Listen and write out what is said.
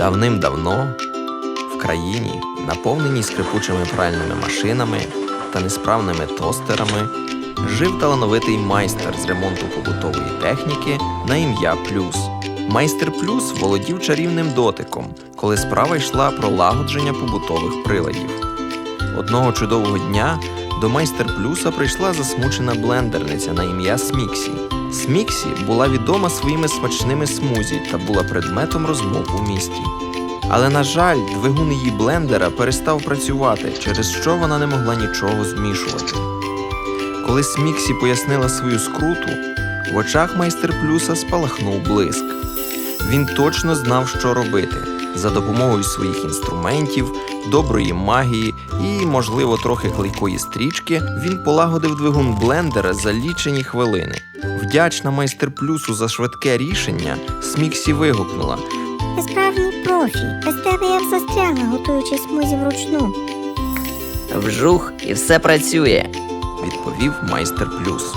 Давним-давно в країні, наповненій скрипучими пральними машинами та несправними тостерами, жив талановитий майстер з ремонту побутової техніки на ім'я Плюс. Майстер Плюс володів чарівним дотиком, коли справа йшла про лагодження побутових приладів. Одного чудового дня до майстер Плюса прийшла засмучена блендерниця на ім'я Сміксі. Сміксі була відома своїми смачними смузі та була предметом розмов у місті. Але, на жаль, двигун її блендера перестав працювати, через що вона не могла нічого змішувати. Коли Сміксі пояснила свою скруту, в очах майстер Плюса спалахнув блиск. Він точно знав, що робити. За допомогою своїх інструментів, доброї магії і, можливо, трохи клейкої стрічки, він полагодив двигун блендера за лічені хвилини. Вдячна майстер Плюсу за швидке рішення, Сміксі вигукнула: Ти справжній профі. Без тебе я б застрягла, готуючи смузі вручну. Вжух і все працює. відповів майстер Плюс.